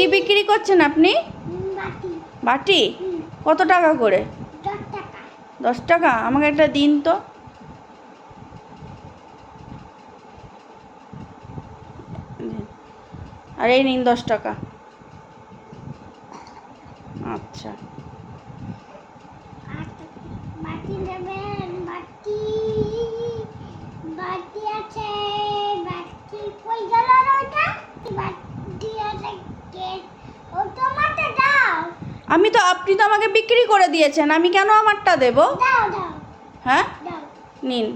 কি বিক্রি করছেন আপনি? বাটি। কত টাকা করে? দশ টাকা। আমাকে একটা দিন তো। আর এই নিন দশ টাকা। আচ্ছা। বাটি নেবেন বাটি। বাটি আছে বাটি কই গেল ওটা? বাটি আছে কে ও তোমারটা দাও আমি তো আপনি তো আমাকে বিক্রি করে দিয়েছেন আমি কেন আমারটা দেব? হ্যাঁ? নিন।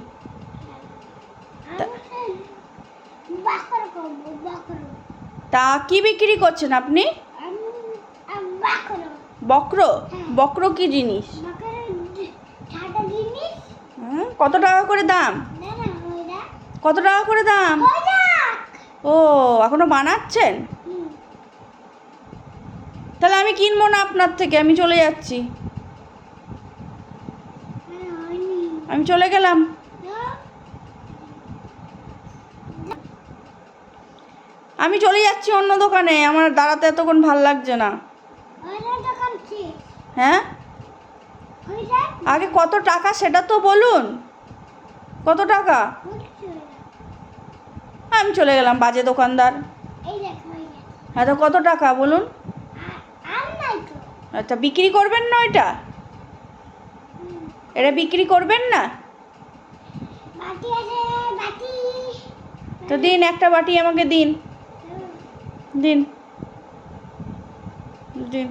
তা কি বিক্রি করছেন আপনি? বাকর। বক্র? বক্র কি জিনিস? হ্যাঁ কত টাকা করে দাম? কত টাকা করে দাম? ও এখনও বানাচ্ছেন? তাহলে আমি কিনবো না আপনার থেকে আমি চলে যাচ্ছি। আমি চলে গেলাম। আমি চলে যাচ্ছি অন্য দোকানে আমার দাঁড়াতে এতক্ষণ ভালো লাগছে না। হ্যাঁ? আগে কত টাকা সেটা তো বলুন। কত টাকা? আমি চলে গেলাম বাজে দোকানদার। হ্যাঁ তো কত টাকা বলুন? আচ্ছা বিক্রি করবেন না ওইটা? এটা বিক্রি করবেন না? তো দিন একটা বাটি আমাকে দিন। দিন। দিন।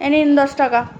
এ নিন দশ টাকা।